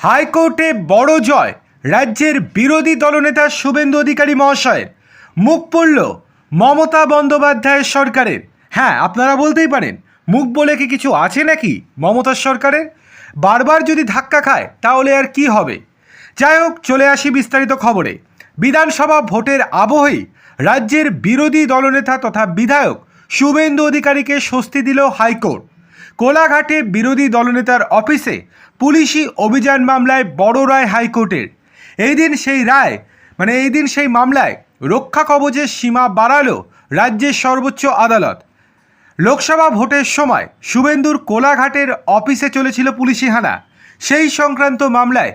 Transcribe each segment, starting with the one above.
হাইকোর্টে বড় জয় রাজ্যের বিরোধী দলনেতা শুভেন্দু অধিকারী মহাশয়ের। মুখ পড়ল মমতা বন্দ্যোপাধ্যায়ের সরকারের হ্যাঁ আপনারা বলতেই পারেন, মুখ বলে কি কিছু আছে নাকি মমতার সরকারের? বারবার যদি ধাক্কা খায়, তাহলে আর কি হবে? যাই হোক, চলে আসি বিস্তারিত খবরে। বিধানসভা ভোটের আবহেই রাজ্যের বিরোধী দলনেতা তথা বিধায়ক শুভেন্দু অধিকারীকে স্বস্তি দিল হাইকোর্ট। কোলাঘাটে বিরোধী দলনেতার অফিসে পুলিশি অভিযান মামলায় বড় রায় হাইকোর্টের। এই দিন সেই রায় মানে এই দিন সেই মামলায় রক্ষা কবচের সীমা বাড়ালো রাজ্যের সর্বোচ্চ আদালত। লোকসভা ভোটের সময় শুভেন্দুর কোলাঘাটের অফিসে চলেছিল পুলিশি হানা। সেই সংক্রান্ত মামলায়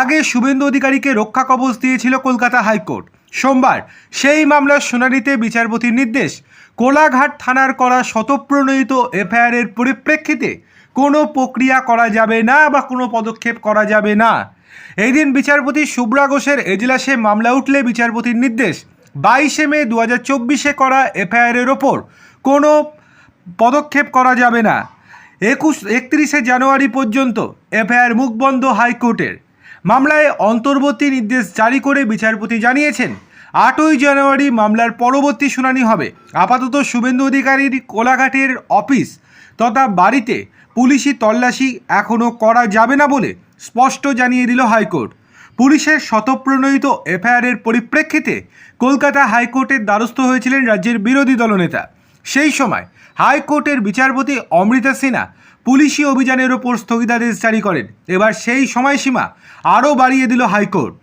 আগে শুভেন্দু অধিকারীকে রক্ষা কবচ দিয়েছিল কলকাতা হাইকোর্ট। সোমবার সেই মামলার শুনানিতে বিচারপতির নির্দেশ। কোলাঘাট থানার করা শতপ্রণোদিত এফআইআরের পরিপ্রেক্ষিতে কোনো প্রক্রিয়া করা যাবে না বা কোনো পদক্ষেপ করা যাবে না। এই দিন বিচারপতি শুভ্রা ঘোষের এজলাসে মামলা উঠলে বিচারপতির নির্দেশ, বাইশে মে দু হাজার চব্বিশে করা এফআইআরের ওপর কোনো পদক্ষেপ করা যাবে না। একুশ, একত্রিশে জানুয়ারি পর্যন্ত এফআইআর মুখবন্ধ হাইকোর্টের। মামলায় অন্তর্বর্তী নির্দেশ জারি করে বিচারপতি জানিয়েছেন আটই জানুয়ারি মামলার পরবর্তী শুনানি হবে। আপাতত শুভেন্দু অধিকারীর কোলাঘাটের অফিস তথা বাড়িতে পুলিশি তল্লাশি এখনও করা যাবে না বলে স্পষ্ট জানিয়ে দিল হাইকোর্ট। পুলিশের শতপ্রণোদিত এফআইআরের পরিপ্রেক্ষিতে কলকাতা হাইকোর্টের দ্বারস্থ হয়েছিলেন রাজ্যের বিরোধী দলনেতা। সেই সময় হাইকোর্টের বিচারপতি অমৃতা সিনহা পুলিশি অভিযানের ওপর স্থগিতাদেশ জারি করেন। এবার সেই সময়সীমা আরও বাড়িয়ে দিল হাইকোর্ট।